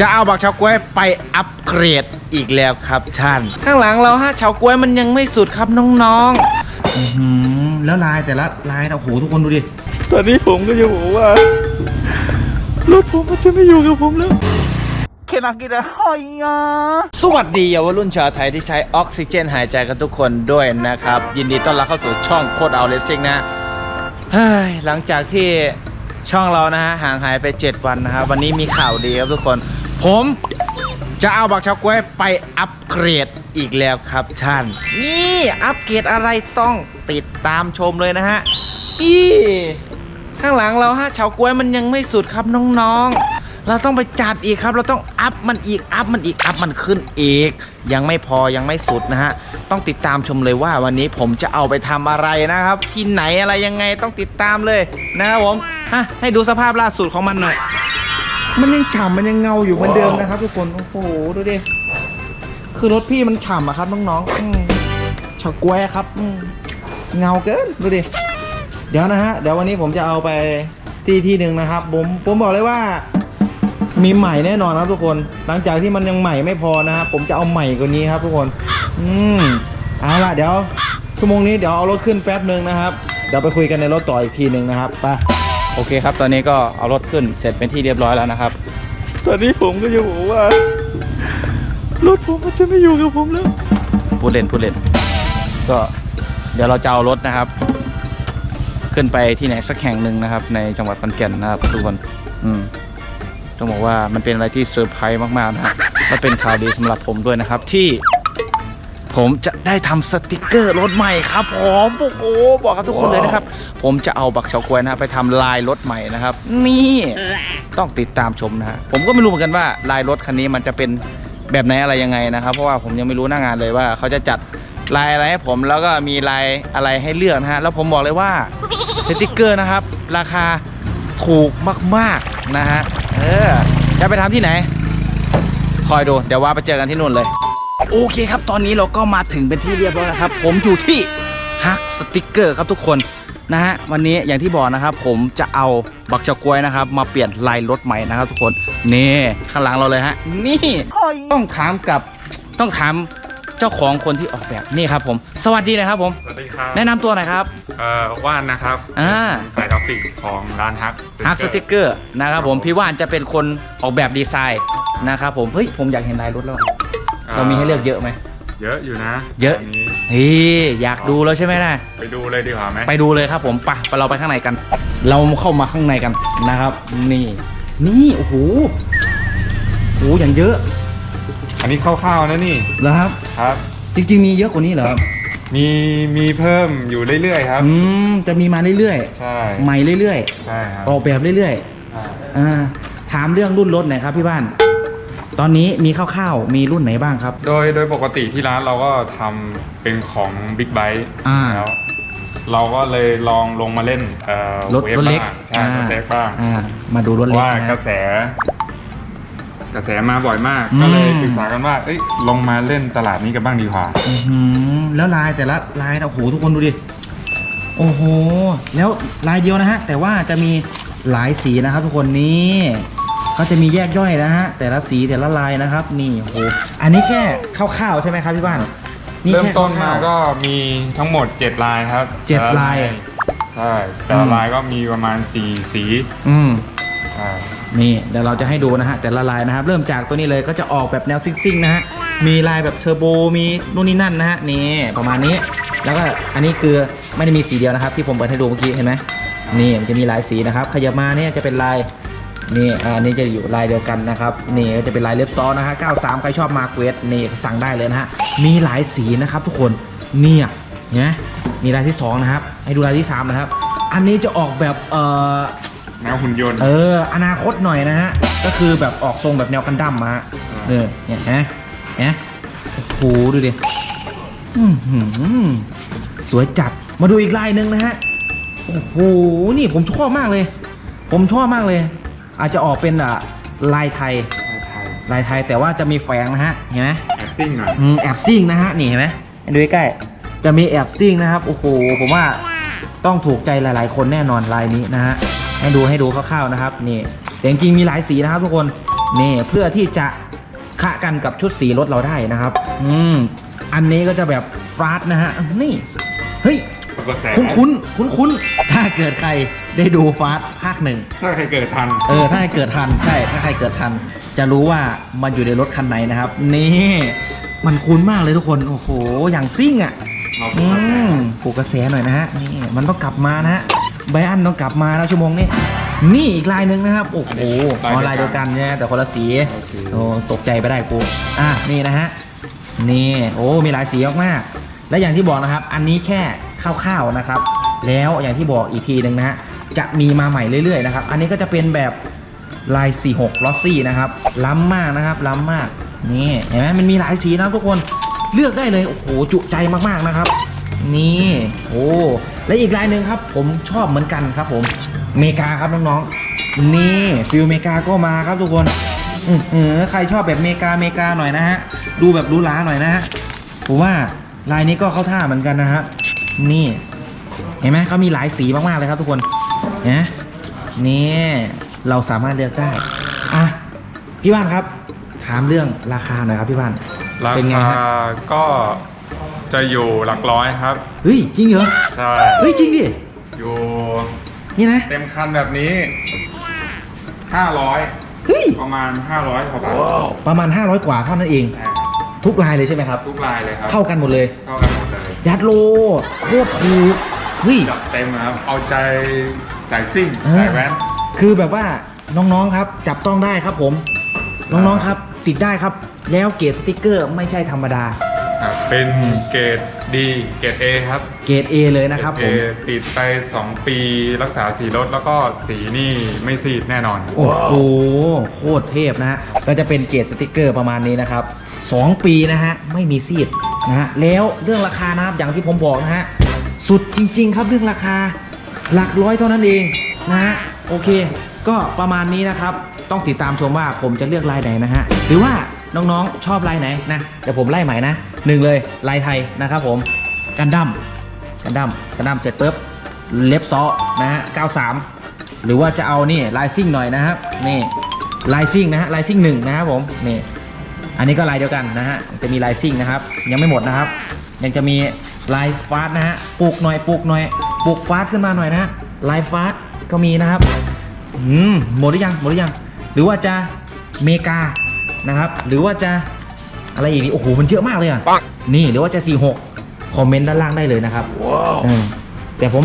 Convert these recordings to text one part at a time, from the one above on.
จะเอาบักเฉาก๊วยไปอัปเกรดอีกแล้วครับท่าน ข้างหลังเราฮะเฉาก๊วยมันยังไม่สุดครับน้องๆอื้อหือแล้วลายแต่ละลายนะโอ้โหทุกคนดูดิ ตอนนี้ผมก็จะบอกว่ารถผมมันจะไม่อยู่กับผมแล้วสวัสดีเยาวรุ่นชาวไทยที่ใช้ออกซิเจนหายใจกันทุกคนด้วยนะครับ ยินดีต้อนรับเข้าสู่ช่องโคตรเอาเลสซิ่งนะเฮ้ยหลังจากที่ช่องเรานะฮะห่างหายไป 7 วันนะครับวันนี้มีข่าวดีครับทุกคน ผมจะเอาบักเฉาก๊วยไปอัปเกรดอีกแล้วครับท่าน นี่อัปเกรดอะไรต้องติดตามชมเลยนะฮะอีข้างหลังเราฮะเฉาก๊วยมันยังไม่สุดครับน้องๆ เราต้องไปจัดอีกครับ เราต้องอัพมันอีกอัพมันอีกอัพมันขึ้นอีก ยังไม่พอยังไม่สุดนะฮะต้องติดตามชมเลยว่าวันนี้ผมจะเอาไปทำอะไรนะครับกินไหนอะไรยังไงต้องติดตามเลยนะครับผมฮะให้ดูสภาพล่าสุดของมันหน่อย มันยังฉ่ำมันยังเงาอยู่เหมือนเดิมนะครับทุกคน โอ้โห ดูดิ คือรถพี่มันฉ่ำอะครับน้องๆอืมเฉาก๊วยครับอืมเงาเกิน ดูดิ เดี๋ยวนะฮะ เดี๋ยววันนี้ผมจะเอาไปที่ที่หนึ่งนะครับ ผม ผมบอกเลยว่า มีใหม่แน่นอนครับทุกคน หลังจากที่มันยังใหม่ไม่พอนะครับผมจะเอาใหม่กว่านี้ครับ ทุกคน อืมเอาล่ะ เดี๋ยวชั่วโมงนี้เดี๋ยวเอารถขึ้นแป๊บหนึ่งนะครับ เดี๋ยวไปคุยกันในรถต่ออีกทีหนึ่งนะครับ ไปโอเคครับ ตอนนี้ก็เอารถขึ้นเสร็จเป็นที่เรียบร้อยแล้วนะครับ ตอนนี้ผมก็จะบอกว่ารถผมมันจะไม่อยู่กับผมแล้วพูดเล่นพูดเล่น ก็เดี๋ยวเราจะเอารถนะครับ ขึ้นไปที่ไหนสักแห่งหนึ่งนะครับ ในจังหวัดขอนแก่นนะครับทุกคนอืมต้องบอกว่ามันเป็นอะไรที่เซอร์ไพรส์มากๆนะฮะและเป็นข่าวดีสำหรับผมด้วยนะครับ ที่ ผมจะได้ทำสติกเกอร์รถใหม่ครับผมโอ้โหบอกกับทุกคนเลยนะครับ ผมจะเอาบักเฉาก๊วยนะไปทำลายรถใหม่นะครับ นี่ต้องติดตามชมนะฮะผมก็ไม่รู้เหมือนกันว่าลายรถคันนี้มันจะเป็นแบบไหนอะไรยังไงนะครับ เพราะว่าผมยังไม่รู้หน้างานเลยว่า เขาจะจัดลายอะไรให้ผมแล้วก็มีลายอะไรให้เลือกนะฮะแล้วผมบอกเลยว่าสติกเกอร์นะครับ ราคาถูกมากๆนะฮะเออจะไปทำที่ไหน คอยดูเดี๋ยวว่าไปเจอกันที่นู่นเลย โอเคครับตอนนี้เราก็มาถึงเป็นที่เรียบร้อยแล้วครับ ผมอยู่ที่ฮักสติกเกอร์ครับทุกคนนะฮะวันนี้อย่างที่บอกนะครับ ผมจะเอาบักเจากกล้วยนะครับ มาเปลี่ยนลายรถใหม่นะครับ ทุกคนนี่ข้างหลังเราเลยฮะนี่ต้องถามกับต้องถามเจ้าของคนที่ออกแบบนี่ครับผม สวัสดีนะครับผม สวัสดีครับแนะนำตัวหน่อยครับ เอ่อว่านนะครับอ่าฝ่ายกราฟิกของร้านฮักฮักสติกเกอร์นะครับผมพี่ว่านจะเป็นคนออกแบบดีไซน์นะครับผมเฮ้ยผมอยากเห็นลายรถแล้วอะ เรามีให้เลือกเยอะไหม เยอะอยู่นะเยอะนนี้เฮ้ยอยากดูแล้วใช่ไหมล่ะไปดูเลยดีกว่าไหมไปดูเลยครับผมไปไปเราไปข้างในกัน เราเข้ามาข้างในกันนะครับ นี่ นี่โอ้โหโอ้โหอย่างเยอะอันนี้คร่าวๆนะนี่เหรอครับ ครับ จริงๆมีเยอะกว่านี้เหรอครับมีมีเพิ่มอยู่เรื่อยๆครับ อืมจะมีมาเรื่อยใช่ๆใหม่เรื่อยใช่ครับๆออกแบบเรื่อยใช่ๆอ่าถามเรื่องรุ่นรถหน่อยครับพี่บ้าน ตอนนี้มีคร่าวๆมีรุ่นไหนบ้างครับ โดยโดยปกติที่ร้านเราก็ทำเป็นของ Big b i t e อ่าแล้วเราก็เลยลองลงมาเล่นเอ่อรถวฟรถเล็กบ้างใช่รถเล็กบ้างอ่ามาดูรถเล็กว่ากนะระแส กระแสมาบ่อยมาก อืม ก็เลยปรึกษากันว่า เอ้ยลงมาเล่นตลาดนี้กันบ้างดีกว่า อื้อหือแล้วลายแต่ละลายนะโอ้โหทุกคนดูดิ โอ้โห แล้วลายเดียวนะฮะ แต่ว่าจะมีหลายสีนะครับทุกคนนี่ เขาจะมีแยกย่อยนะฮะแต่ละสีแต่ละลายนะครับ นี่โอ้โหอันนี้แค่คร่าวๆใช่ไหมครับพี่บ้านนี่เริ่มแค่ต้นมาคร่วๆ ก็มีทั้งหมด 7 ลายครับเจ็ดแต่ะลาย ใช่แต่อืละมลายก็มีประมาณ 4 สีอืม ใช่นี่เดี๋ยวเราจะให้ดูนะฮะแต่ละลายนะครับ เริ่มจากตัวนี้เลยก็จะออกแบบแนวซิ่งๆนะฮะมีลายแบบเทอร์โบมีนู่นนี่นั่นนะฮะนี่ประมาณนี้ แล้วก็อันนี้คือไม่ได้มีสีเดียวนะครับ ที่ผมเปิดให้ดูเมื่อกี้เห็นไหมนี่มันจะมีหลายสีนะครับขยับมาเนี่ยจะเป็นลาย นี่อะอันนี้จะอยู่ลายเดียวกันนะครับนี่ก็จะเป็นลายเล็บซ้อนนะฮะ93 ใครชอบมาเกวสนี่สั่งได้เลยนะฮะมีหลายสีนะครับทุกคนเนี่ยเห็นไหมมีลายที่สองนะครับ ให้ดูลายที่สามนะครับ อันนี้จะออกแบบเอ่อแนวหุ่นยนต์เอออนาคตหน่อยนะฮะก็คือแบบออกทรงแบบแนวกันดั้มมาฮะอ่าเออเนี่ยฮะเนะโอ้โหดูดิอื้อหือสวยจัดมาดูอีกลายหนึ่งนะฮะโอ้โหนี่ผมชอบมากเลย ผมชอบมากเลย อาจจะออกเป็นอะลายไทยไทย ลายไทยแต่ว่าจะมีแฝงนะฮะ เห็นไหมแอคซิ่งหน่อยอืมแอบซิ่งนะฮะ นี่เห็นไหมให้ดูใกล้ๆจะมีแอบซิ่งนะครับ โอ้โห ผมว่าต้องถูกใจหลาย ๆ คนแน่นอนลายนี้นะฮะ ให้ดูให้ดูคร่าวๆนะครับ นี่ แต่จริงๆมีหลายสีนะครับทุกคน นี่เพื่อที่จะขะกันกับชุดสีรถเราได้นะครับ อืม อันนี้ก็จะแบบฟาสนะฮะ นี่ เฮ้ย กระแสคุ้นคุ้นคุ้นคุ้นๆถ้าเกิดใครได้ดูฟาสภาคหนึ่ง ถ้าใครเกิดทัน เออถ้าใครเกิดทันใช่ถ้าใครเกิดทัน จะรู้ว่ามันอยู่ในรถคันไหนนะครับ นี่มันคุ้นมากเลยทุกคนโอ้โหอย่างซิ่งอะเราอืมปลูกกระแสหน่อยนะฮะนี่มันต้องกลับมานะฮะไบอันต้องกลับมาแล้วชั่วโมงนี้นี่อีกลายหนึ่งนะครับโอ้โหอ๋อลายเดียวกันเนี่ยแต่คนละสีโอ้ตกใจไปได้กูอะนี่นะฮะนี่โอ้มีหลายสีมากๆและอย่างที่บอกนะครับ อันนี้แค่ คร่าวๆนะครับ แล้วอย่างที่บอกอีกทีหนึ่งนะฮะจะมีมาใหม่เรื่อยๆนะครับ อันนี้ก็จะเป็นแบบลาย 46ลอสซี่นะครับ ล้ำมากนะครับ ล้ำมาก นี่เห็นไหมมันมีหลายสีนะทุกคน เลือกได้เลย โอ้โห จุใจมากๆนะครับ นี่ โอ้ และอีกลายหนึ่งครับ ผมชอบเหมือนกันครับ ผม เมกาครับน้องๆ นี่ฟิลเมกาก็มาครับทุกคนอืออใครชอบแบบเมกาเมกาหน่อยนะฮะ ดูแบบรูหราหน่อยนะฮะ ผมว่าลายนี้ก็เข้าท่าเหมือนกันนะฮะ นี่ เห็นไหมเขามีหลายสีมากๆเลยครับทุกคนนะนี่เราสามารถเลือกได้อะพี่บ้านครับ ถามเรื่องราคาหน่อยครับพี่บ้านราเป็นไงคาฮะก็จะอยู่หลักร้อยครับ เฮ้ยจริงเหรอใช่ เฮ้ยจริงดิอยู่นี่นะเต็มคันแบบนี้ 500 เฮ้ยประมาณ 500กว่าบาทประมาณ 500 กว่าเท่านั้นเองใช่ครับทุกลายเลยใช่ไหมครับ ทุกลายเลยครับ เท่ากันหมดเลย เท่ากันหมดเล ยยัดโลโคตรถูกเฮ้ย จัดเต็มนะครับ เอาใจสายซิ่งเออ สายแว้น คือแบบว่าน้องๆครับ จับต้องได้ครับผม น้องๆครับ ติดได้ครับ แล้วเกรดสติกเกอร์ไม่ใช่ธรรมดาครับเป็นเกรดดีเกรด A ครับเกรด A เลยนะครับผมเกรด A ติดไป 2 ปีรักษาสีรถแล้วก็สีนี่ไม่ซีดแน่นอน โอ้โหโคตรเทพนะฮะก็จะเป็นเกรดสติกเกอร์ประมาณนี้นะครับ 2 ปีนะฮะ ไม่มีซีด นะฮะแล้วเรื่องราคานะครับอย่างที่ผมบอกนะฮะสุดจริง ๆ ครับเรื่องราคาหลักร้อยเท่านั้นเองนะฮะโอเค ก็ประมาณนี้นะครับ ต้องติดตามชมว่าผมจะเลือกลายไหนนะฮะหรือว่าน้องๆชอบลายไหนนะเดี๋ยวผมไล่ใหม่นะหนึ่งเลยลายไทยนะครับผมกันดั้มกันดั้มกันดั้มเสร็จปุ๊บเล็บซอนะฮะ93 หรือว่าจะเอานี่ลายซิ่งหน่อยนะครับนี่ลายซิ่งนะฮะลายซิ่งหนึ่งนะครับผมนี่ อันนี้ก็ลายเดียวกันนะฮะจะมีลายซิ่งนะครับ ยังไม่หมดนะครับ ยังจะมีลายฟาสนะฮะปลูกหน่อยปลูกหน่อยปลูกฟาสขึ้นมาหน่อยนะฮะลายฟาสก็มีนะครับอืมหมดหรือยังหมดหรือยัง หรือว่าจะเมกานะครับ หรือว่าจะอะไรอีกนี่โอ้โหมันเยอะมากเลยอะนี่หรือว่าจะ 46 คอมเมนต์ด้านล่างได้เลยนะครับอืมแต่ผม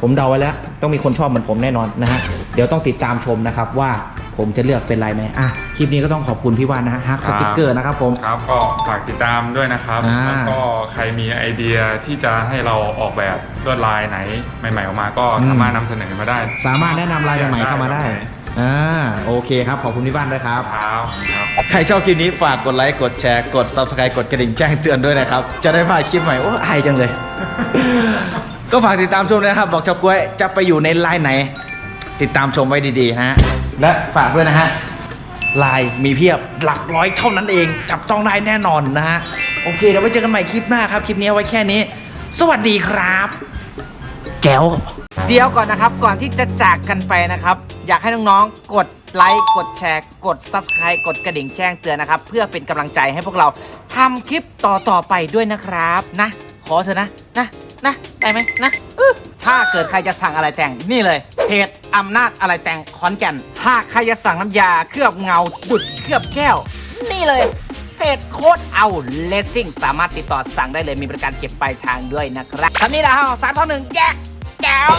ผมเดาไว้แล้ว ต้องมีคนชอบเหมือนผมแน่นอนนะฮะเดี๋ยวต้องติดตามชมนะครับว่า ผมจะเลือกเป็นลายไหนอะคลิปนี้ก็ต้องขอบคุณพี่วานนะฮะฮักสติ๊กเกอร์นะครับผม ครับก็ฝากติดตามด้วยนะครับ อ่า แล้วก็ใครมีไอเดียที่จะให้เราออกแบบลวดลายไหนใหม่ ๆ ออกมาก็สามารถนำเสนอมาได้สามารถแนะนำลายใหม่ๆเข้ามาได้อ่าโอเคครับขอบคุณพี่บ้านด้วยครับ ครับครับ ใครชอบคลิปนี้ฝากกดไลค์ กดแชร์ กด subscribe กดกระดิ่งแจ้งเตือนด้วยนะครับ จะได้พลาดคลิปใหม่ โอ้อายจังเลย ก็ฝากติดตามชมด้วยนะครับ บอกชาวกล้วยจะไปอยู่ในไลน์ไหน ติดตามชมไว้ดีๆนะฮะ และฝากด้วยนะฮะลน์มีเพียบหลักร้อยเท่านั้นเอง จับต้องได้แน่นอนนะฮะ โอเคเดี๋ยวไว้เจอกันใหม่คลิปหน้าครับ คลิปนี้ไว้แค่นี้ สวัสดีครับ แก้ว เดี๋ยวก่อนนะครับ ก่อนที่จะจากกันไปนะครับ อยากให้น้องๆ กดไลค์ กดแชร์ กด Subscribe กดกระดิ่งแจ้งเตือนนะครับ เพื่อเป็นกำลังใจให้พวกเราทำคลิปต่อๆไปด้วยนะครับนะ ขอเถอะนะนะนะได้ไหมนะถ้าเกิดใครจะสั่งอะไรแต่งนี่เลยเพจ อำนาจอะไรแต่งขอนแก่นถ้าใครจะสั่งน้ำยาเคลือบเงาดุดเคลือบแก้ว นี่เลย เพจโค้ดเอาเลสซิ่งสามารถติดต่อสั่งได้เลยมีบริการเก็บปลายทางด้วยนะครับคำนี้นะฮะสามท่อหนึ่งแยกแก้ว